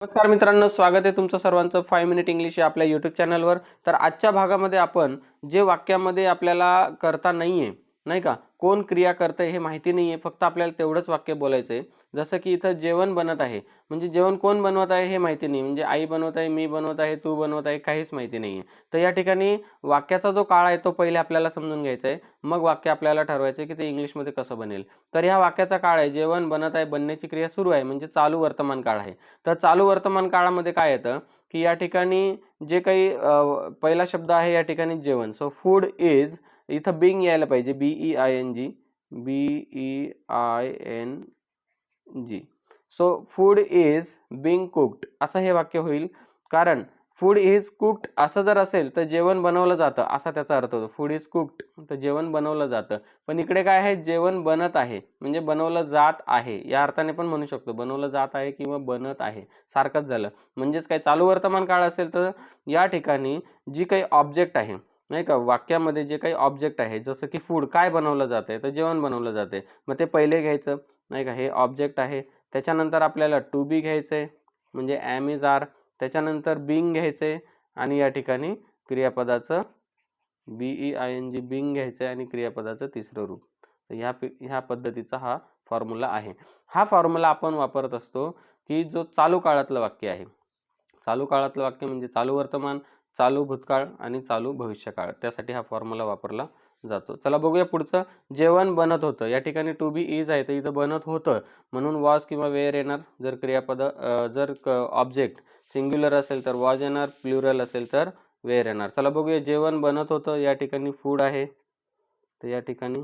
नमस्कार मित्रांनो स्वागत आहे तुमचं सर्वांचं फाय मिनिट इंग्लिश या आपल्या यूट्यूब चॅनलवर तर आजच्या भागामध्ये आपण जे वाक्यामध्ये आपल्याला करता नाही आहे नाही का? कोण क्रिया करतं हे माहिती नाही आहे फक्त आपल्याला तेवढंच वाक्य बोलायचं आहे जसं की इथं जेवण बनत आहे. म्हणजे जेवण कोण बनवत आहे हे माहिती नाही. म्हणजे आई बनवत आहे मी बनवत आहे तू बनवत आहे काहीच माहिती नाही आहे तर या ठिकाणी वाक्याचा जो काळ आहे तो पहिले आपल्याला समजून घ्यायचा आहे मग वाक्य आपल्याला ठरवायचं आहे की ते इंग्लिशमध्ये कसं बनेल. तर ह्या वाक्याचा काळ आहे. जेवण बनत आहे बनण्याची क्रिया सुरू आहे. म्हणजे चालू वर्तमान काळ आहे. तर चालू वर्तमान काळामध्ये काय येतं? की या ठिकाणी जे काही पहिला शब्द आहे या ठिकाणी जेवण. सो फूड इज इथं बिंग यायला पाहिजे B E I N G B E I N G so food is being cooked असं हे वाक्य होईल. कारण फूड इज कुक्ड असं जर असेल तर जेवण बनवलं जातं. असा त्याचा अर्थ होतो. फूड इज कुक्ड तर जेवण बनवलं जातं. पण इकडे काय आहे? जेवण बनत आहे. म्हणजे बनवलं जात आहे. या अर्थाने पण म्हणू शकतो. बनवलं जात आहे किंवा बनत आहे. सारखंच झालं. म्हणजेच काय? चालू वर्तमान काळ असेल तर या ठिकाणी जी काही ऑब्जेक्ट आहे नाही का? वाक्यामध्ये जे काही ऑब्जेक्ट आहे जसं की फूड काय बनवलं जाते तर जेवण बनवलं जाते मग ते पहिले घ्यायचं नाही का? हे ऑब्जेक्ट आहे. त्याच्यानंतर आपल्याला टू बी घ्यायचं आहे म्हणजे ॲम इज आर त्याच्यानंतर बिंग घ्यायचं आहे आणि या ठिकाणी क्रियापदाचं B E I N G being घ्यायचं आहे आणि क्रियापदाचं तिसरं रूप. तर ह्या पि ह्या पद्धतीचा हा फॉर्म्युला आहे. हा फॉर्म्युला आपण वापरत असतो की जो चालू काळातलं वाक्य आहे. चालू काळातलं वाक्य म्हणजे चालू वर्तमान चालू भूतकाळ आणि चालू भविष्यकाळ. त्यासाठी हा फॉर्म्युला वापरला जातो. चला बघूया पुढचं. जेवण बनत होतं. या ठिकाणी टू बी इज आहे. तर इथं बनत होतं. म्हणून वॉज किंवा वेअर येणार. जर क्रियापद जर जर ऑब्जेक्ट सिंग्युलर असेल तर वॉज येणार. प्लुरल असेल तर वेअर येणार. चला बघूया. जेवण बनत होतं. या ठिकाणी फूड आहे. तर या ठिकाणी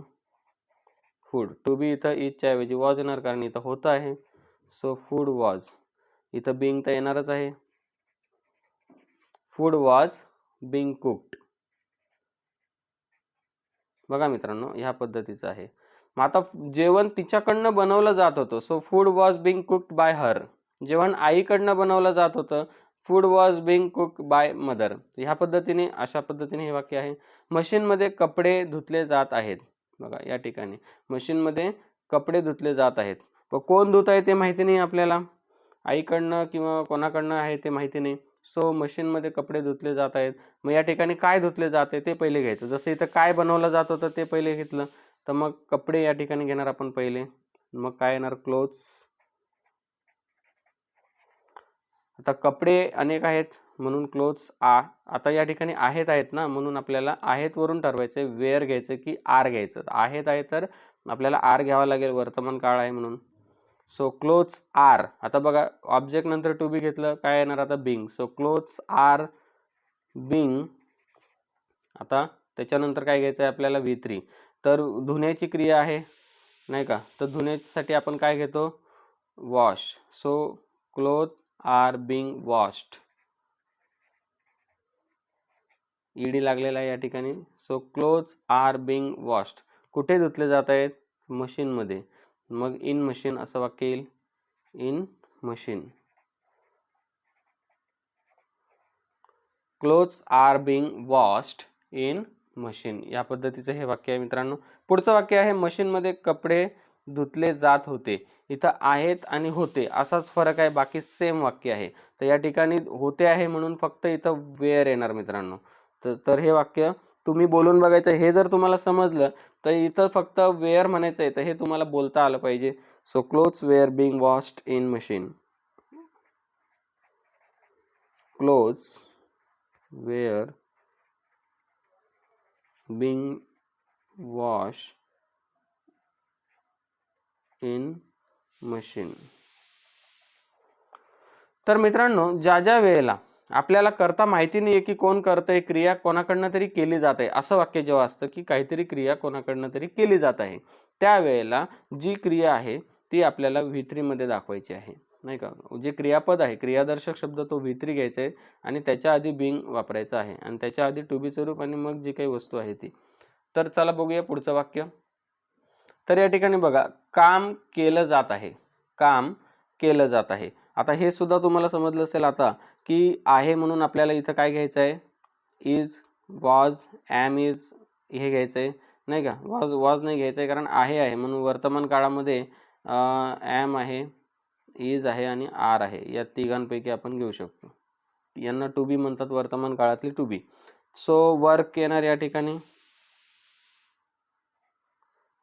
फूड टू बी इथं इजच्या ऐवजी वॉज येणार. कारण इथं होतं आहे. सो फूड वॉज इथं बिंग तर येणारच आहे. Food was being cooked. बघा मित्रांनो ह्या पद्धतीचं आहे. मग आता जेवण तिच्याकडनं बनवलं जात होतं. So food was being cooked by her जेवण आईकडनं बनवलं जात होतं. Food was being cook by mother ह्या पद्धतीने अशा पद्धतीने हे वाक्य आहे. मशीनमध्ये कपडे धुतले जात आहेत. बघा या ठिकाणी. मशीनमध्ये कपडे धुतले जात आहेत. पण कोण धुत आहे ते माहिती नाही आपल्याला. आईकडनं किंवा कोणाकडनं आहे ते माहिती नाही. सो मशीनमध्ये कपडे धुतले जात आहेत. मग या ठिकाणी काय धुतले जाते ते पहिले घ्यायचं. जसं इथं काय बनवलं जात होतं ते पहिले घेतलं. तर मग कपडे या ठिकाणी घेणार आपण पहिले. मग काय येणार? क्लोथ्स आता कपडे अनेक आहेत म्हणून क्लोथ्स आ आता या ठिकाणी आहेत आहेत ना म्हणून आपल्याला आहेत वरून ठरवायचं वेअर घ्यायचं की आर घ्यायचं. आहेत आहे तर आपल्याला आर घ्यावा लागेल. वर्तमान काळ आहे म्हणून. सो क्लोथ्स आर आता बघा ऑब्जेक्ट नंतर टू बी घेतलं काय येणार आता? Being so clothes are being आता त्याच्यानंतर काय घ्यायचं आहे आपल्याला? व्ही थ्री तर धुण्याची क्रिया आहे नाही का? तर धुण्यासाठी आपण काय घेतो? Wash so cloth are being washed ED लागलेला आहे या ठिकाणी. सो क्लोथ्स आर बिंग वॉश्ड कुठे धुतले जात आहेत? मशीनमध्ये मग इन मशीन असं वाक्य येईल. In machine. Clothes are being washed in machine या पद्धतीचं हे वाक्य आहे मित्रांनो. पुढचं वाक्य आहे मशीनमध्ये कपडे धुतले जात होते. इथं आहेत आणि होते. असाच फरक आहे बाकी सेम वाक्य आहे. तर या ठिकाणी होते आहे म्हणून फक्त इथं वेअर येणार मित्रांनो. तर तर हे वाक्य तुम्ही बोलून बघायचं हे जर तुम्हाला समजलं तर इथं फक्त वेअर म्हणायचं आहे तर हे तुम्हाला बोलता आलं पाहिजे. So clothes were being washed in machine clothes were being wash in machine तर मित्रांनो ज्या ज्या वेळेला आपल्याला करता माहिती नाही आहे की कोण करतंय क्रिया कोणाकडनं तरी केली जात. आहे असं वाक्य जेव्हा असतं की काहीतरी क्रिया कोणाकडनं तरी केली जात आहे. त्यावेळेला जी क्रिया आहे ती आपल्याला व्हित्रीमध्ये दाखवायची आहे. नाही का? जे क्रियापद आहे क्रियादर्शक शब्द तो व्हित्री घ्यायचा आहे आणि त्याच्या आधी बिंग वापरायचा आहे. आणि त्याच्या आधी टुबीचं रूप आणि मग जी काही वस्तू आहे ती. तर चला बघूया पुढचं वाक्य. तर या ठिकाणी बघा काम केलं जात आहे. काम केलं जात आहे. आता हे सुद्धा तुम्हाला समजलं असेल आता की आहे म्हणून आपल्याला इथं काय घ्यायचं आहे इज वॉज ॲम इज हे घ्यायचं आहे नाही का? वॉज वॉज नाही घ्यायचं आहे कारण आहे आहे. म्हणून वर्तमान काळामध्ये ॲम आहे इज आहे आणि आर आहे. या तिघांपैकी आपण घेऊ शकतो. यांना टू बी म्हणतात वर्तमान काळातली टू बी सो वर्क येणार या ठिकाणी.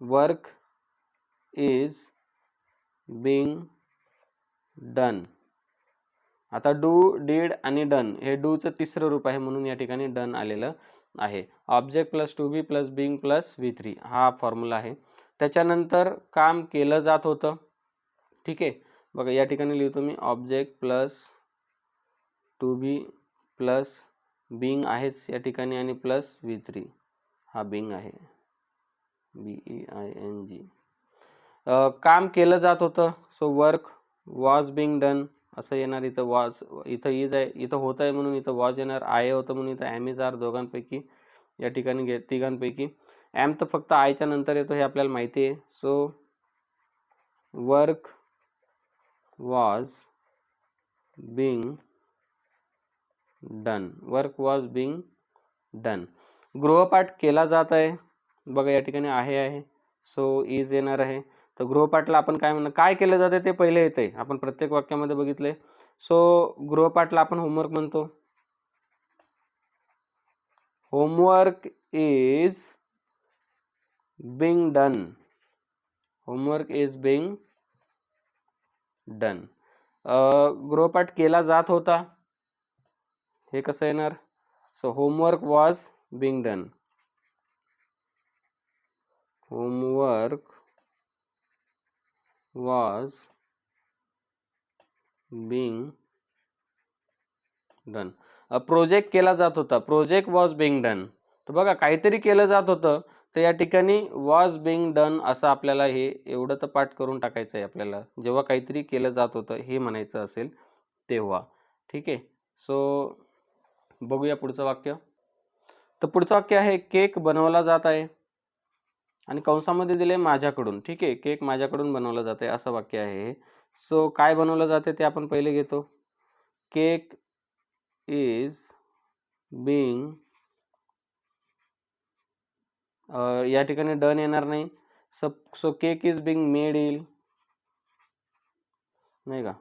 Work is being done. आता डू डीड आणि डन हे डूचं तिसरं रूप आहे म्हणून या ठिकाणी डन आलेलं आहे. Object plus to be plus being plus V three हा फॉर्म्युला आहे. त्याच्यानंतर काम केलं जात होतं. ठीक आहे? बघा या ठिकाणी लिहितो मी object plus to be plus being आहेच या ठिकाणी आणि प्लस व्ही थ्री हा बिंग आहे. B E I N G. काम केलं जात होतं. So work was being done असं येणार इथं वॉज इथं इज आहे इथं होत आहे म्हणून इथं वॉज येणार आय होतं म्हणून इथं ॲम इज आर दोघांपैकी या ठिकाणी घे तिघांपैकी. ॲम तर फक्त आयच्या नंतर येतो हे आपल्याला माहिती आहे. So work was being done work was being done गृहपाठ केला जात आहे. बघा या ठिकाणी आहे आहे. सो इज येणार आहे. तर गृहपाठला आपण काय म्हणणं काय केलं जाते ते पहिले येते आपण प्रत्येक वाक्यामध्ये बघितले सो गृहपाठला आपण होमवर्क म्हणतो. Homework is being done homework is being done गृहपाठ केला जात होता. हे कसं येणार? So homework was being done homework was being done project केला जात होता. प्रोजेक्ट वॉज बिंग डन तर बघा काहीतरी केलं जात होतं. तर या ठिकाणी वॉज बिंग डन असं आपल्याला हे एवढं तर पाठ करून टाकायचं आहे आपल्याला. जेव्हा काहीतरी केलं जात होतं हे म्हणायचं असेल तेव्हा. ठीक आहे? सो बघूया पुढचं वाक्य. तर पुढचं वाक्य आहे केक बनवला जात आहे. आणि कंसामध्ये दिले माझ्याकडून. ठीक आहे केक माझ्याकडून बनवलं जाते असं वाक्य आहे सो काय बनवलं जाते ते आपण पहिले घेतो. केक इज बिंग या ठिकाणी डन येणार नाही. So so cake is being made येईल नाही का?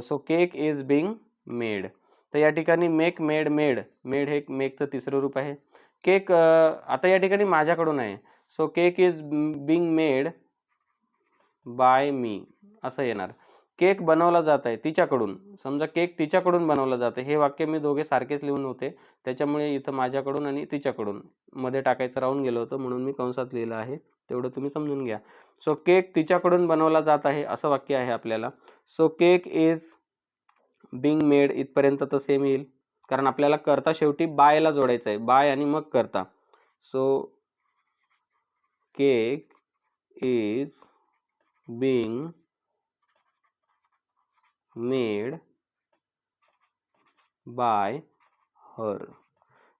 So cake is being made तर या ठिकाणी मेक मेड मेड मेड हे मेकचं तिसरं रूप आहे. केक आता या ठिकाणी माझ्याकडून आहे. So cake is being made by me असं येणार. केक बनवला जात आहे तिच्याकडून. समजा केक तिच्याकडून बनवला आहे. हे वाक्य मी दोघे सारखेच लिहून होते. त्याच्यामुळे इथं माझ्याकडून आणि तिच्याकडून मध्ये टाकायचं राहून गेलं होतं. म्हणून मी कंसात लिहिलं आहे. तेवढं तुम्ही समजून घ्या. सो केक तिच्याकडून बनवला जात आहे असं वाक्य आहे आपल्याला. So cake is being made इथपर्यंत तर सेम येईल. कारण आपल्याला करता शेवटी बायला जोडायचं आहे. बाय आणि मग करता. So cake is being made by her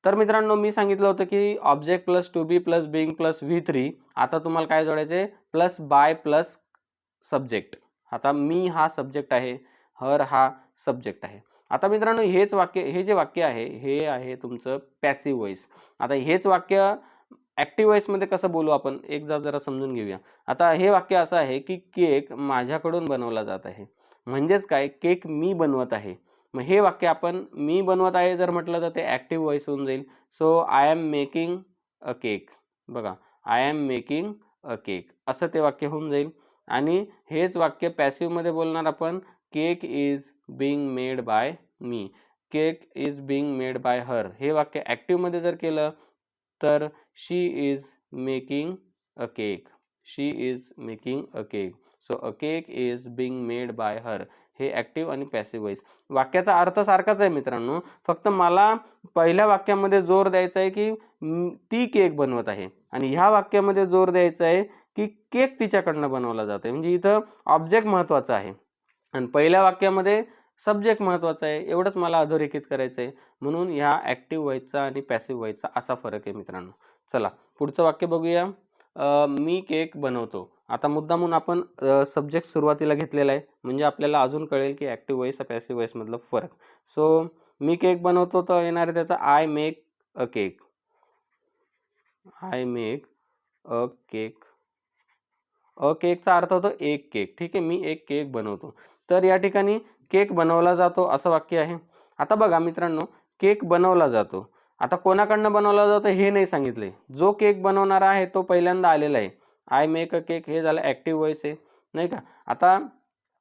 तर मित्रांनो मी सांगितलं होतं की object plus to be plus being plus V three आता तुम्हाला काय जोडायचे प्लस बाय प्लस सब्जेक्ट आता मी हा सब्जेक्ट आहे हर हा सब्जेक्ट आहे. आता मित्रांनो हेच वाक्य हे जे वाक्य आहे हे आहे तुमचं पॅसिव्ह वॉइस आता हेच वाक्य ॲक्टिव्ह वॉईसमध्ये कसं बोलू आपण? एक जरा समजून घेऊया. आता हे वाक्य असं आहे की केक माझ्याकडून बनवला जात आहे. म्हणजेच काय? केक मी बनवत आहे. मग हे वाक्य आपण मी बनवत आहे जर म्हटलं तर ते ॲक्टिव्ह वॉइस होऊन जाईल. So I am making a cake बघा I am making a cake असं ते वाक्य होऊन जाईल. आणि हेच वाक्य पॅसिव्हमध्ये बोलणार आपण cake is being made by me. Cake is being made by her. हे वाक्य ॲक्टिव्हमध्ये जर केलं तर she is making a cake she is making a cake so a cake is being made by her हे ॲक्टिव्ह आणि passive wise वाक्याचा अर्थ सारखाच आहे मित्रांनो. फक्त मला पहिल्या वाक्यामध्ये जोर द्यायचा आहे की ती केक बनवत आहे. आणि ह्या वाक्यामध्ये जोर द्यायचा आहे की केक तिच्याकडनं बनवला जात आहे म्हणजे इथं ऑब्जेक्ट महत्त्वाचा आहे. आणि पहिल्या वाक्यामध्ये सब्जेक्ट महत्त्वाचा आहे एवढंच मला अधोरेखित करायचं आहे. म्हणून ह्या ॲक्टिव्ह व्हायचा आणि पॅसिव्ह व्हायचा असा फरक आहे मित्रांनो. चला पुढचं वाक्य बघूया. मी केक बनवतो. आता मुद्दा म्हणून आपण सब्जेक्ट सुरुवातीला घेतलेला आहे. म्हणजे आपल्याला अजून कळेल की ॲक्टिव्ह व्हॉइस पॅसिव्ह व्हॉइसमधलं फरक. सो मी केक बनवतो तर येणार आहे त्याचा I make a cake I make a cake a केकचा अर्थ होतो एक केक ठीक आहे मी एक केक बनवतो. तर या ठिकाणी केक बनवला जातो असं वाक्य आहे. आता बघा मित्रांनो केक बनवला जातो. आता कोणाकडनं बनवला जातो हे नाही सांगितले. जो केक बनवणारा आहे तो पहिल्यांदा आलेला आहे. आय मेक अ केक हे झालं ॲक्टिव्ह वॉइस आहे नाही का? आता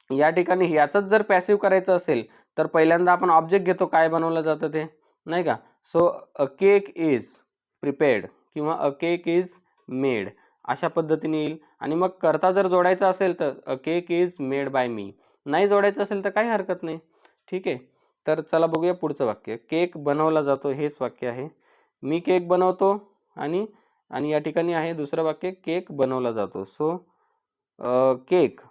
या ठिकाणी याचंच जर पॅसिव्ह करायचं असेल तर पहिल्यांदा आपण ऑब्जेक्ट घेतो काय बनवलं जातं ते नाही का? So a cake is prepared किंवा अ केक इज मेड अशा पद्धतीने येईल. आणि मग करता जर जोडायचं असेल तर a cake is made by me नाही जोडायचं असेल तर काही हरकत नाही. ठीक आहे. तर चला बघूया पुढचं वाक्य. केक बनवला जातो हेच वाक्य आहे. मी केक बनवतो आणि आणि या ठिकाणी आहे दुसरं वाक्य केक बनवला जातो. सो केक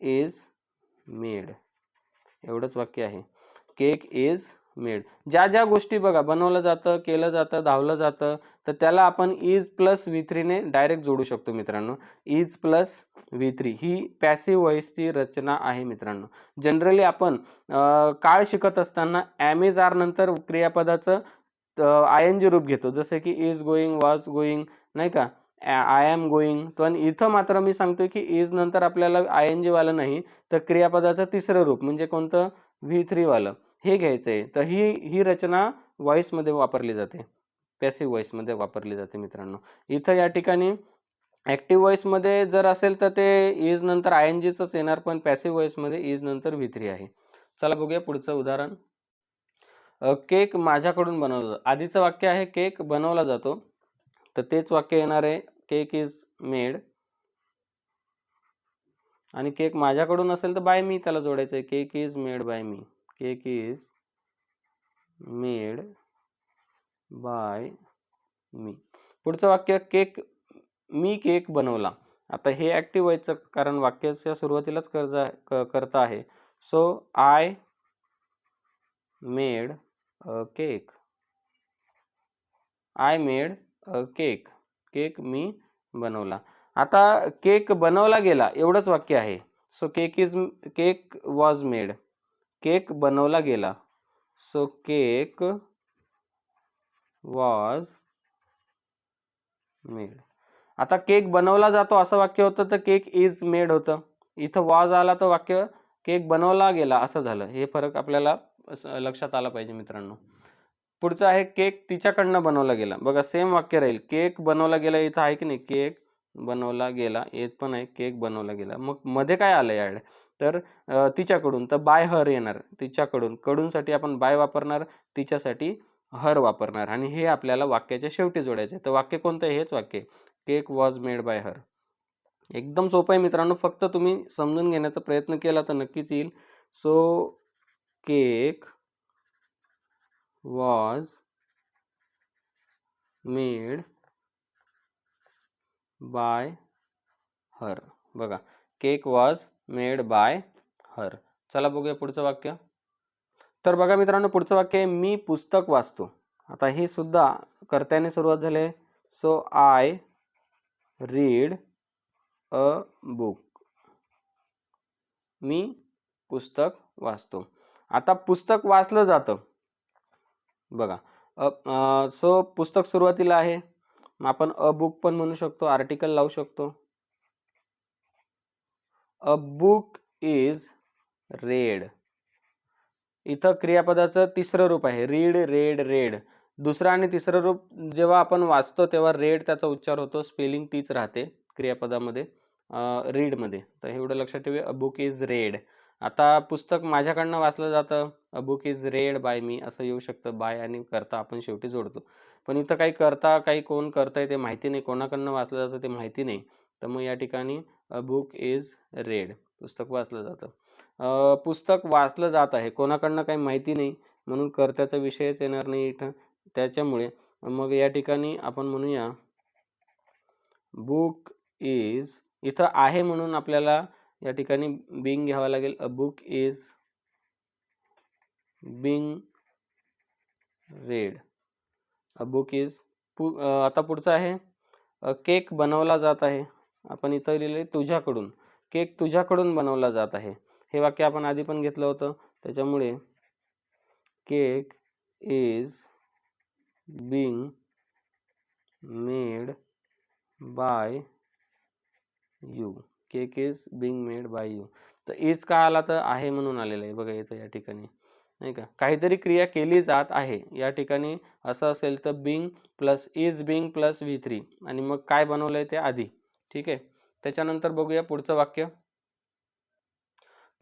इज मेड एवढंच वाक्य आहे. Cake is made. ज्या ज्या गोष्टी बघा बनवलं जातं केलं जातं धावलं जातं तर त्याला आपण इज प्लस व्ही थ्रीने डायरेक्ट जोडू शकतो मित्रांनो. इज प्लस व्ही थ्री ही पॅसिव्ह व्हॉइसची रचना आहे मित्रांनो. जनरली आपण काळ शिकत असताना ॲमेज आर नंतर क्रियापदाचं आय एन जी रूप घेतो. जसं की इज गोईंग वॉज गोईंग नाही का? आय एम गोईंग पण इथं मात्र मी सांगतो की इज नंतर आपल्याला आय एन जीवालं नाही तर क्रियापदाचं तिसरं रूप म्हणजे कोणतं? व्ही थ्रीवालं हे घ्यायचं आहे तर ही ही रचना व्हॉईसमध्ये वापरली जाते. पॅसिव्ह व्हॉईसमध्ये वापरली जाते मित्रांनो. इथं या ठिकाणी ॲक्टिव्ह व्हॉईसमध्ये जर असेल तर ते इज नंतर आय एन जीचंच येणार पण पॅसिव्ह व्हॉईसमध्ये इज नंतर विथ्री आहे. चला बघूया पुढचं उदाहरण. केक माझ्याकडून बनवला. जातो आधीचं वाक्य आहे केक बनवला जातो. तर तेच वाक्य येणार आहे. केक इज मेड आणि केक माझ्याकडून असेल तर बाय मी त्याला जोडायचं आहे cake is made by me cake is made by me. पुढचं वाक्य केक मी केक बनवला. आता हे ॲक्टिव्ह व्हायचं कारण वाक्याच्या सुरुवातीलाच कर्जा क करता आहे. So I made a cake. I made a cake. Cake मी बनवला. आता केक बनवला गेला एवढंच वाक्य आहे. So cake is cake was made. Cake बनवला गेला. So cake was made. आता केक बनवला जातो असं वाक्य होतं तर केक इज मेड होतं. इथं वॉज आला तर वाक्य केक बनवला गेला असं झालं. हे फरक आपल्याला लक्षात आला पाहिजे मित्रांनो. पुढचं आहे केक तिच्याकडनं बनवला गेला. बघा सेम वाक्य राहील. केक बनवला गेला इथं आहे की नाही? केक बनवला गेला. येत पण आहे केक बनवला गेला. मग मध्ये काय आलं याड तर तिच्याकडून तर बाय हर येणार. तिच्याकडून कडूनसाठी आपण बाय वापरणार तिच्यासाठी हर वापरणार. आणि हे आपल्याला वाक्याच्या शेवटी जोडायचं तर वाक्य कोणतं आहे? हेच वाक्य cake was made by her. एकदम सोपं आहे मित्रांनो. फक्त तुम्ही समजून घेण्याचा प्रयत्न केला तर नक्कीच येईल. So cake was made by her. बघा. Cake was made by her. चला बघूया पुढचं वाक्य. तर बघा मित्रांनो पुढचं वाक्य आहे मी पुस्तक वाचतो. आता हे सुद्धा कर्त्याने सुरुवात झाली. आहे so I read a book मी पुस्तक वाचतो. आता पुस्तक वाचलं जातं. बघा अ सो पुस्तक सुरुवातीला आहे. मग आपण अ बुक पण म्हणू शकतो आर्टिकल लावू शकतो. अ बुक इज रेड इथं क्रियापदाचं तिसरं रूप आहे. रीड रेड रेड दुसरं आणि तिसरं रूप जेव्हा आपण वाचतो तेव्हा रेड त्याचा उच्चार होतो. स्पेलिंग तीच राहते क्रियापदामध्ये रीडमध्ये तर एवढं लक्षात ठेवूया. अ बुक इज रेड आता पुस्तक माझ्याकडनं वाचलं जातं. A book is read by me असं येऊ शकतं. बाय आणि करता आपण शेवटी जोडतो. पण इथं काही करता काही कोण करतंय ते माहिती नाही. कोणाकडनं वाचलं जातं ते माहिती नाही. तर मग या ठिकाणी अ बुक इज रेड पुस्तक वाचलं जातं. पुस्तक वाचलं जात आहे. कोणाकडनं काही माहिती नाही म्हणून कर्त्याचा विषयच येणार नाही इथं. त्याच्यामुळे मग या ठिकाणी आपण म्हणूया बुक इज इथं आहे म्हणून आपल्याला या ठिकाणी बिंग घ्यावं लागेल. A book is being read a book is पु आता पुढचं आहे. केक बनवला जात आहे. आपण इथं लिहिले तुझ्याकडून केक तुझ्याकडून बनवला जात आहे. हे वाक्य आपण आधी पण घेतलं होतं. त्याच्यामुळे cake is being made by you. Cake is being made by you. तर इज का आला तर आहे म्हणून आलेलं आहे. बघा इथं या ठिकाणी. नाही का? काहीतरी क्रिया केली जात आहे. या ठिकाणी असं असेल तर being plus is being plus V three. आणि मग काय बनवलं आहे ते आधी? ठीक आहे. त्याच्यानंतर बघूया पुढचं वाक्य.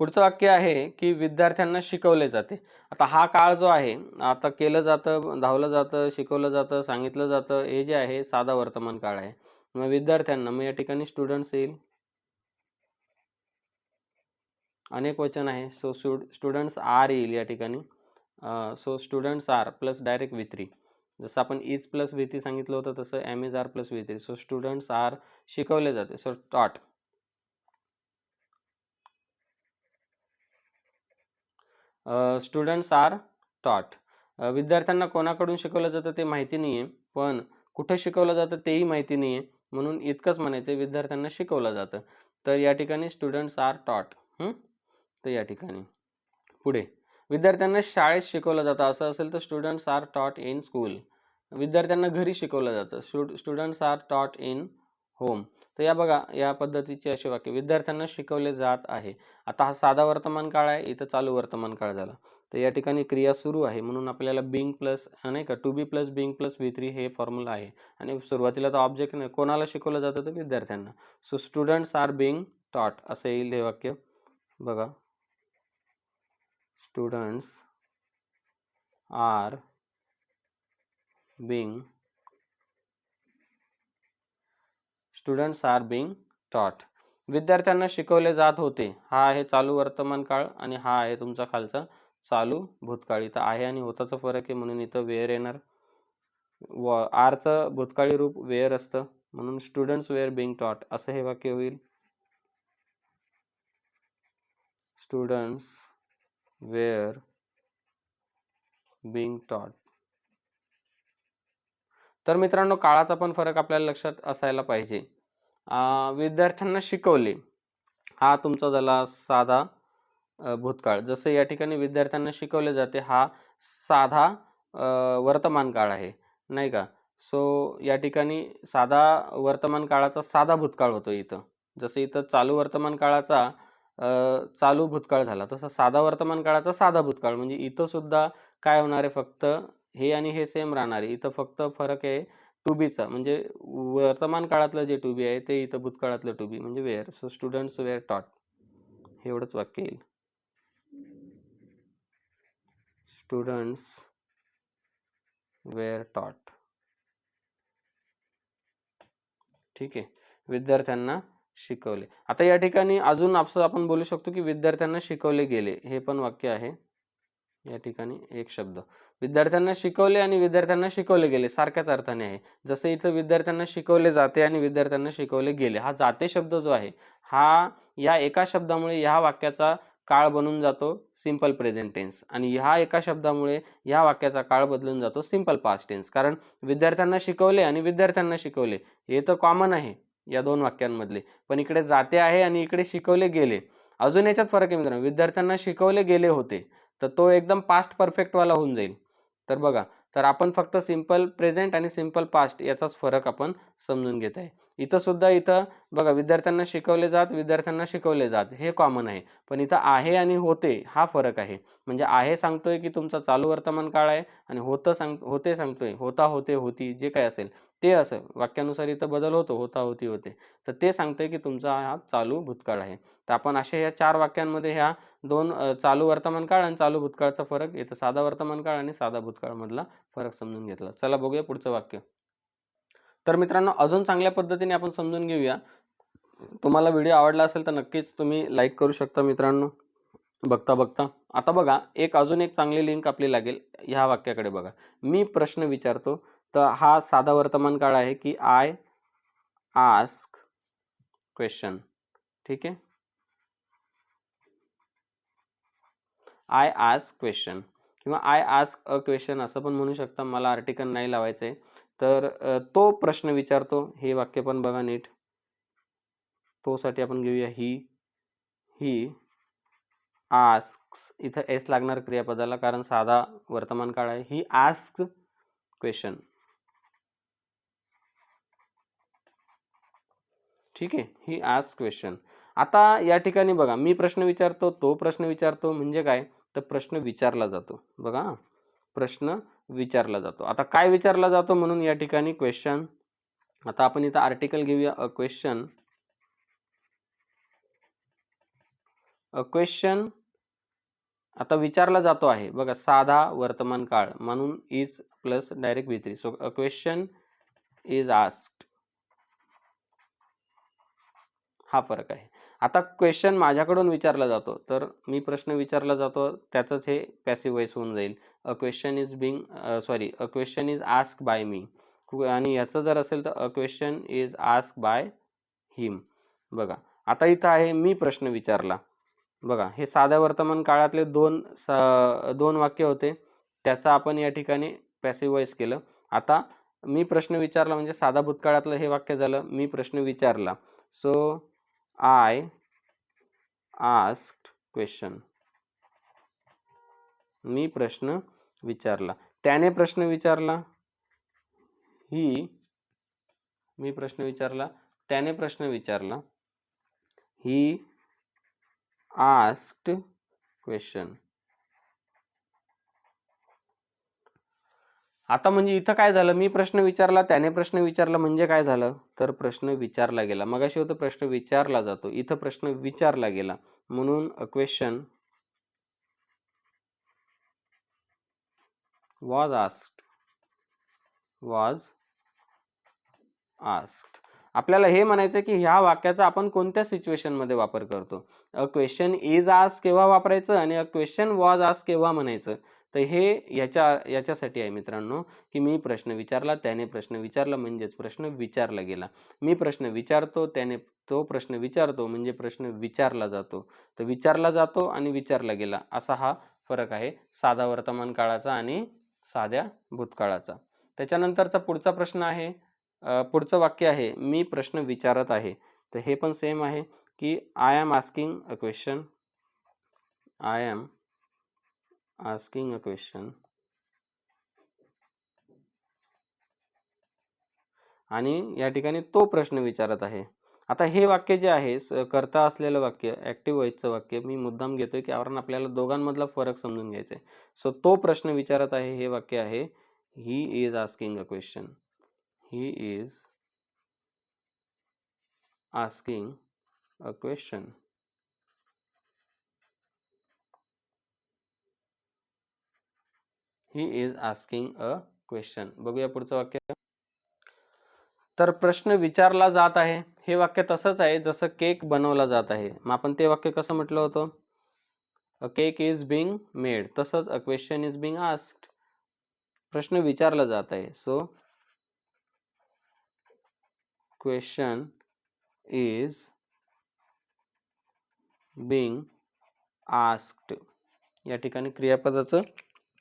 पुढचं वाक्य आहे की विद्यार्थ्यांना शिकवले जाते. आता हा काळ जो आहे आता केलं जातं धावलं जातं शिकवलं जातं सांगितलं जातं हे जे आहे साधा वर्तमान काळ आहे. मग विद्यार्थ्यांना मग या ठिकाणी स्टुडंट्स येईल. अनेक वचन आहे. सो स्टुडंट्स आर येईल या ठिकाणी. So students are plus direct V three. Three जसं आपण इज प्लस व्ही थ्री सांगितलं होतं तसं am is are plus V three so students are शिकवले जाते. So taught students are taught विद्यार्थ्यांना कोणाकडून शिकवलं जातं ते माहिती नाही आहे पण कुठं शिकवलं जातं तेही माहिती नाही आहे म्हणून इतकंच म्हणायचं विद्यार्थ्यांना शिकवलं जातं. तर या ठिकाणी स्टुडंट्स आर टॉट तर या ठिकाणी. पुढे. विद्यार्थ्यांना शाळेत शिकवलं जातं. असं असेल तर students are taught in school विद्यार्थ्यांना घरी शिकवलं जातं. Stood students are taught in home तर या बघा या पद्धतीचे असे वाक्य विद्यार्थ्यांना शिकवले जात आहे. आता हा साधा वर्तमान काळ आहे इथं चालू वर्तमान काळ झाला. तर या ठिकाणी क्रिया सुरू आहे म्हणून आपल्याला बिंग प्लस नाही का to be plus being plus V three हे फॉर्म्युला आहे. आणि सुरुवातीला तर ऑब्जेक्ट नाही कोणाला शिकवलं जातं तर विद्यार्थ्यांना. So students are being taught असं येईल हे वाक्य. बघा. Students are being students are being taught विद्यार्थ्यांना शिकवले जात होते. हा आहे चालू वर्तमान काळ आणि हा आहे तुमचा खालचा चालू भूतकाळ. इथं आहे आणि होताचा फरक आहे म्हणून इथं वेअर येणार. व आरचं भूतकाळी रूप वेअर असतं म्हणून स्टुडंट्स वेअर बिंग टॉट असं हे वाक्य होईल. स्टुडंट्स वेअर बिंग टॉट तर मित्रांनो काळाचा पण फरक आपल्याला लक्षात असायला पाहिजे. विद्यार्थ्यांना शिकवले. हा तुमचा झाला साधा भूतकाळ. जसं या ठिकाणी विद्यार्थ्यांना शिकवले जाते हा साधा वर्तमान काळ आहे. नाही का? सो या ठिकाणी साधा वर्तमान काळाचा साधा भूतकाळ होतो इथं. जसं इथं चालू वर्तमान काळाचा चालू भूतकाळ झाला. तसं साधा वर्तमान काळाचा साधा भूतकाळ. म्हणजे इथं सुद्धा काय होणार आहे फक्त हे आणि हे सेम राहणार आहे. इथं फक्त फरक आहे टू बीचा म्हणजे वर्तमान काळातलं जे टू बी आहे ते इथं भूतकाळातलं टू बी म्हणजे were so students were taught हे एवढंच वाक्य येईल. स्टुडंट्स वेअर टॉट ठीक आहे. विद्यार्थ्यांना शिकवले. आता या ठिकाणी अजून आपसं आपण बोलू शकतो की विद्यार्थ्यांना शिकवले गेले. हे पण वाक्य आहे. या ठिकाणी एक शब्द. विद्यार्थ्यांना शिकवले आणि विद्यार्थ्यांना शिकवले गेले सारख्याच अर्थाने आहे. जसं इथं विद्यार्थ्यांना शिकवले जाते आणि विद्यार्थ्यांना शिकवले गेले हा जाते शब्द जो आहे हा या एका शब्दामुळे ह्या वाक्याचा काळ बनून जातो सिंपल प्रेझेंट टेन्स आणि ह्या एका शब्दामुळे ह्या वाक्याचा काळ बदलून जातो सिंपल पास्ट टेन्स कारण विद्यार्थ्यांना शिकवले आणि विद्यार्थ्यांना शिकवले हे तर कॉमन आहे या दोन वाक्यांमधले. पण इकडे जाते आहे आणि इकडे शिकवले गेले. अजून याच्यात फरक आहे मित्रांनो विद्यार्थ्यांना शिकवले गेले होते. तर तो एकदम पास्ट परफेक्टवाला होऊन जाईल. तर बघा तर आपण फक्त सिंपल प्रेझेंट आणि सिंपल पास्ट याचाच फरक आपण समजून घेत आहे. इथं सुद्धा इथं बघा विद्यार्थ्यांना शिकवले जात विद्यार्थ्यांना शिकवले जात. हे कॉमन आहे. पण इथं आहे आणि होते हा फरक आहे. म्हणजे आहे सांगतोय की तुमचा चालू वर्तमान काळ आहे आणि होतं सांग होते सांगतोय. होता होते होती जे काय असेल ते असं. वाक्यानुसार इथं बदल होतो होता होती होते. तर ते सांगतंय की तुमचा हा चालू भूतकाळ आहे. तर आपण अशा ह्या चार वाक्यांमध्ये ह्या दोन चालू वर्तमान काळ आणि चालू भूतकाळचा फरक इथं साधा वर्तमान काळ आणि साधा भूतकाळमधला फरक समजून घेतला. चला बघूया पुढचं वाक्य. तर मित्रांनो अजून चांगल्या पद्धतीने आपण समजून घेऊया. तुम्हाला व्हिडिओ आवडला असेल तर नक्कीच तुम्ही लाईक करू शकता मित्रांनो. बघता बघता. आता बघा एक अजून एक चांगली लिंक आपली लागेल. ह्या वाक्याकडे बघा. मी प्रश्न विचारतो तर हा साधा वर्तमान काळ आहे की आय आस्क क्वेश्चन ठीक आहे? आय आस्क क्वेश्चन किंवा आय आस्क अ क्वेश्चन असं पण म्हणू शकता. मला आर्टिकल नाही लावायचं आहे तर तो प्रश्न विचारतो. हे वाक्य पण बघा नीट. तोसाठी आपण घेऊया ही. ही. आस्क इथं एस लागणार क्रियापदाला कारण साधा वर्तमान काळ आहे. ही आस्क क्वेश्चन ठीक आहे. ही आस्क क्वेश्चन आता या ठिकाणी बघा. मी प्रश्न विचारतो तो प्रश्न विचारतो. म्हणजे काय? तर प्रश्न विचारला जातो. बघा. प्रश्न विचारला जातो. आता काय विचारला जातो म्हणून या ठिकाणी क्वेश्चन आता आपण इथं आर्टिकल घेऊया. अ क्वेश्चन अ क्वेश्चन आता विचारला जातो आहे. बघा साधा वर्तमान काळ म्हणून is plus direct V three so a question is asked हा फरक आहे. आता क्वेश्चन माझ्याकडून विचारला जातो. तर मी प्रश्न विचारला जातो त्याचंच हे पॅसिव्ह वॉइस होऊन जाईल. A question is being sorry a question is ask by me आणि याचं जर असेल तर a question is ask by him बघा आता इथं आहे मी प्रश्न विचारला. बघा हे साध्या वर्तमान काळातले दोन स दोन वाक्य होते. त्याचं आपण या ठिकाणी पॅसिव्ह वॉइस केलं. आता मी प्रश्न विचारला म्हणजे साधा भूतकाळातलं हे वाक्य झालं. मी प्रश्न विचारला. सो आय आस्क्ड क्वेश्चन मी प्रश्न विचारला. त्याने प्रश्न विचारला? ही मी प्रश्न विचारला. त्याने प्रश्न विचारला. ही आस्क्ड क्वेश्चन आता म्हणजे इथं काय झालं? मी प्रश्न विचारला त्याने प्रश्न विचारला म्हणजे काय झालं? तर प्रश्न विचारला गेला. मगाशी होतं प्रश्न विचारला जातो इथं प्रश्न विचारला गेला. म्हणून question was asked was asked आपल्याला हे म्हणायचं की ह्या वाक्याचा आपण कोणत्या सिच्युएशनमध्ये वापर करतो? अ क्वेश्चन इज आज केव्हा वापरायचं? आणि अ क्वेश्चन वॉज आज केव्हा म्हणायचं? तर हे याच्या याच्यासाठी आहे मित्रांनो की मी प्रश्न विचारला त्याने प्रश्न विचारला म्हणजेच प्रश्न विचारला गेला. मी प्रश्न विचारतो त्याने तो प्रश्न विचारतो म्हणजे प्रश्न विचारला जातो. तर विचारला जातो आणि विचारला गेला. असा हा फरक आहे साधा वर्तमान काळाचा आणि साध्या भूतकाळाचा. त्याच्यानंतरचा पुढचा प्रश्न आहे पुढचं वाक्य आहे मी प्रश्न विचारत आहे. तर हे पण सेम आहे की I am asking a question I am asking a question आणि या ठिकाणी तो प्रश्न विचारत आहे. आता हे वाक्य जे आहे स- करता असलेलं वाक्य ॲक्टिव्ह व्हायचं वाक्य मी मुद्दाम घेतोय की कारण आपल्याला दोघांमधला फरक समजून घ्यायचा आहे सो तो प्रश्न विचारत आहे हे वाक्य आहे he is asking a question he is asking a question he is asking a question बघूया पुढचं वाक्य. तर प्रश्न विचारला जात आहे. हे वाक्य तसंच आहे जसं केक बनवला जात आहे. मग आपण ते वाक्य कसं म्हटलं होतं? A cake is being made तसंच a question is being asked प्रश्न विचारला जात आहे. So question is being asked या ठिकाणी क्रियापदाचं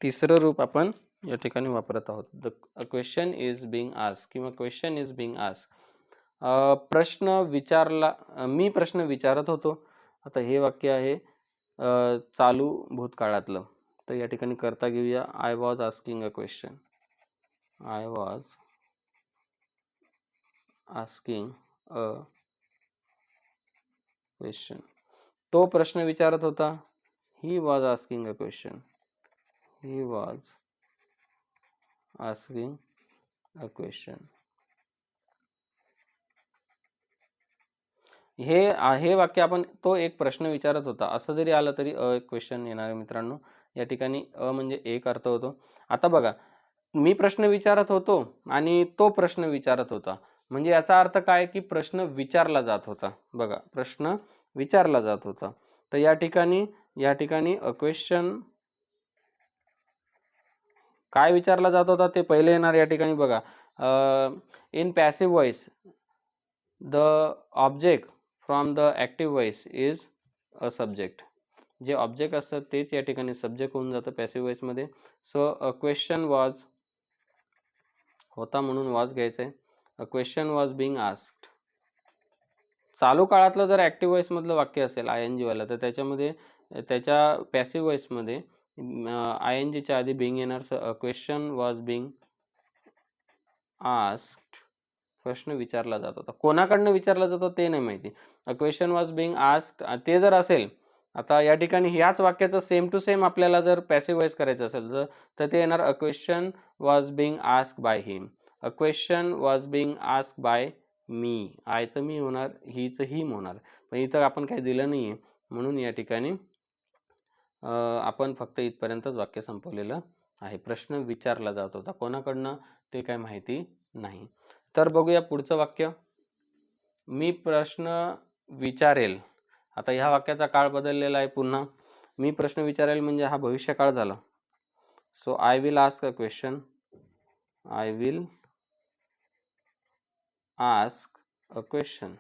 तिसरं रूप आपण या ठिकाणी वापरत आहोत. द क्वेश्चन इज बिंग आस किंवा क्वेश्चन इज बिंग आस प्रश्न विचारला मी प्रश्न विचारत होतो. आता हे वाक्य आहे चालू भूतकाळातलं. तर या ठिकाणी करता घेऊया. I was asking a question I was asking a question तो प्रश्न विचारत होता. He was asking a question he was asking a question हे हे वाक्य आपण तो एक प्रश्न विचारत होता. असं जरी आलं तरी अ एक क्वेश्चन येणार आहे मित्रांनो. या ठिकाणी अ म्हणजे एक अर्थ होतो. आता बघा मी प्रश्न विचारत होतो आणि तो प्रश्न विचारत होता. म्हणजे याचा अर्थ काय की प्रश्न विचारला जात होता. बघा प्रश्न विचारला जात होता. तर या ठिकाणी या ठिकाणी अ क्वेश्चन काय विचारला जात होता ते पहिले येणार या ठिकाणी बघा. In passive voice the object from the active voice is a subject जे ऑब्जेक्ट असतात तेच या ठिकाणी सब्जेक्ट होऊन जातं पॅसिव्ह वॉईसमध्ये सो अ क्वेश्चन वॉज होता म्हणून वॉज घ्यायचं आहे a question was being asked चालू काळातलं जर ॲक्टिव्ह वॉईसमधलं वाक्य असेल आय एन जीवाला तर त्याच्यामध्ये त्याच्या पॅसिव्ह वॉईसमध्ये आय एन जीच्या आधी बिंग येणार क्वेश्चन वॉज बिंग आस्क्ड प्रश्न विचारला जात होता. कोणाकडनं विचारला जातो ते नाही माहिती. A question was being asked ते जर असेल आता या ठिकाणी ह्याच वाक्याचं सेम टू सेम आपल्याला जर पॅसिवाईज करायचं असेल तर तर ते येणार a question was being ask by him a question was being ask by me आयचं मी होणार हीचं हिम होणार. पण इथं आपण काही दिलं नाही आहे म्हणून या ठिकाणी आपण फक्त इथपर्यंतच वाक्य संपवलेलं आहे. प्रश्न विचारला जात होता. कोणाकडनं? ते काय माहिती नाही. तर बघूया पुढचं वाक्य. मी प्रश्न विचारेल. आता ह्या वाक्याचा काळ बदललेला आहे पुन्हा. मी प्रश्न विचारेल म्हणजे हा भविष्यकाळ झाला. So I will ask a question I will ask a question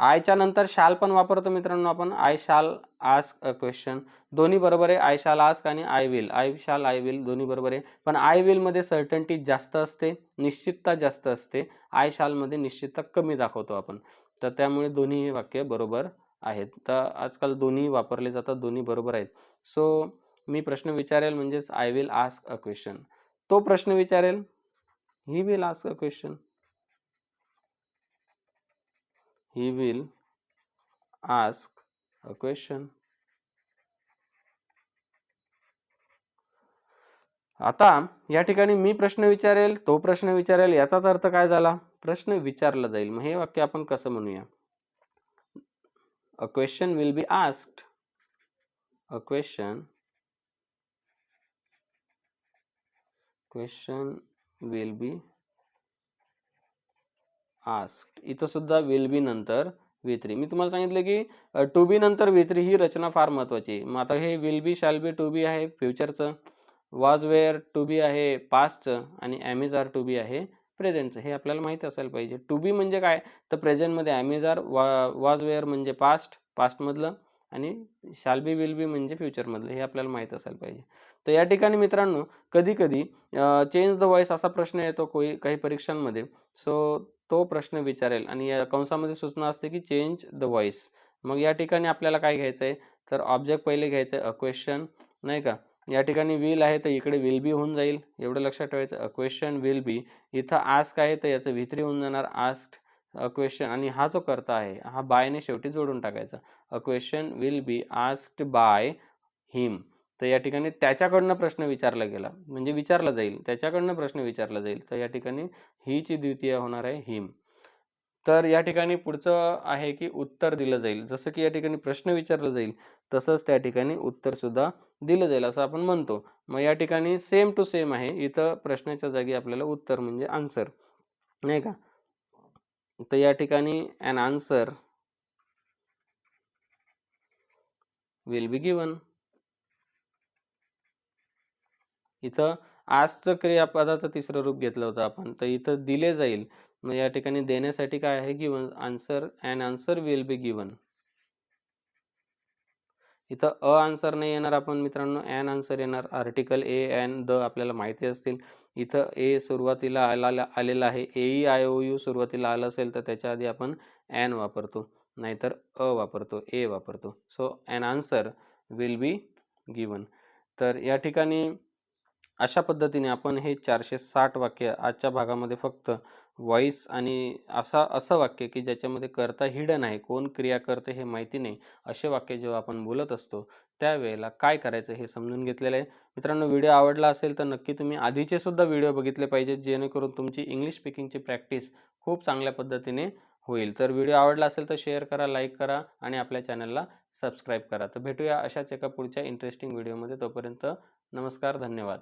आयच्या नंतर शाल पण वापरतो मित्रांनो आपण. I shall ask a question दोन्ही बरोबर आहे. आय शाल आस्क आणि I will I shall I will दोन्ही बरोबर आहे. पण आय विलमध्ये सर्टन्टी जास्त असते निश्चितता जास्त असते. आय शालमध्ये निश्चितता कमी दाखवतो आपण. तर त्यामुळे दोन्ही वाक्य बरोबर आहेत. तर आजकाल दोन्ही वापरले जातात दोन्ही बरोबर आहेत. सो मी प्रश्न विचारेल म्हणजेच I will ask a question तो प्रश्न विचारेल he will ask a question he will ask a question. आता या ठिकाणी मी प्रश्न विचारेल तो प्रश्न विचारेल याचाच अर्थ काय झाला? प्रश्न विचारला जाईल. मग हे वाक्य आपण कसं म्हणूया? A question will be asked a question question will be ask. इथंसुद्धा will be नंतर वी थ्री मी तुम्हाला सांगितलं की टू बी नंतर वी थ्री ही रचना फार महत्त्वाची मग आता हे will be shall be to be आहे फ्युचरचं वॉज वेअर टू बी आहे पास्टचं आणि ॲमेझार टू बी आहे प्रेझेंटचं हे आपल्याला माहीत असायला पाहिजे. टू बी म्हणजे काय? तर प्रेझेंटमध्ये ॲमेझार वा वॉज वेअर म्हणजे पास्ट पास्टमधलं आणि शाल बी विल बी म्हणजे फ्युचरमधलं हे आपल्याला माहीत असायला पाहिजे. तर या ठिकाणी मित्रांनो कधी कधी चेंज द वॉइस असा प्रश्न येतो कोई काही परीक्षांमध्ये. सो तो प्रश्न विचारेल. आणि या कंसामध्ये सूचना असते की चेंज द वॉईस मग या ठिकाणी आपल्याला काय घ्यायचं आहे तर ऑब्जेक्ट पहिले घ्यायचं आहे अ क्वेश्चन नाही का? या ठिकाणी विल आहे तर इकडे विल बी होऊन जाईल. एवढं लक्षात ठेवायचं. अ क्वेश्चन विल बी इथं आस्क आहे तर याचं विथ्री होऊन जाणार. आस्क अ क्वेश्चन आणि हा जो करता आहे हा बायने शेवटी जोडून टाकायचा. A question will be asked by him तर या ठिकाणी त्याच्याकडनं प्रश्न विचारला गेला. म्हणजे विचारला जाईल. त्याच्याकडनं प्रश्न विचारला जाईल. तर या ठिकाणी हीची द्वितीय होणार आहे हिम. तर या ठिकाणी पुढचं आहे की उत्तर दिलं जाईल. जसं की या ठिकाणी प्रश्न विचारला जाईल तसंच त्या ठिकाणी उत्तरसुद्धा दिलं जाईल असं आपण म्हणतो. मग या ठिकाणी सेम टू सेम आहे. इथं प्रश्नाच्या जागी आपल्याला उत्तर म्हणजे आन्सर नाही का? तर या ठिकाणी an answer will be given इथं आजचं क्रियापदाचं तिसरं रूप घेतलं होतं आपण. तर इथं दिले जाईल. मग या ठिकाणी देण्यासाठी काय आहे given answer and answer will be given इथं अ आन्सर नाही येणार आपण मित्रांनो. ॲन आन्सर येणार. आर्टिकल ए एन द आपल्याला माहिती असतील. इथं ए सुरुवातीला आला आलेला आहे. ए आय ओ यू सुरुवातीला आलं असेल तर त्याच्या आधी आपण ॲन वापरतो. नाहीतर अ वापरतो. ए वापरतो. So an answer will be given तर या ठिकाणी अशा पद्धतीने आपण हे चारशे साठ वाक्य आजच्या भागामध्ये फक्त व्हॉईस आणि असा असं वाक्य की ज्याच्यामध्ये करता हिडन आहे कोण क्रिया करते हे माहिती नाही असे वाक्य जेव्हा आपण बोलत असतो त्यावेळेला काय करायचं हे समजून घेतलेलं आहे. मित्रांनो व्हिडिओ आवडला असेल तर नक्की तुम्ही आधीचे सुद्धा व्हिडिओ बघितले पाहिजेत जेणेकरून तुमची इंग्लिश स्पीकिंगची प्रॅक्टिस खूप चांगल्या पद्धतीने होईल. तर व्हिडिओ आवडला असेल तर शेअर करा लाईक करा आणि आपल्या चॅनलला सबस्क्राईब करा. तर भेटूया अशाच एका पुढच्या इंटरेस्टिंग व्हिडिओमध्ये तोपर्यंत नमस्कार धन्यवाद.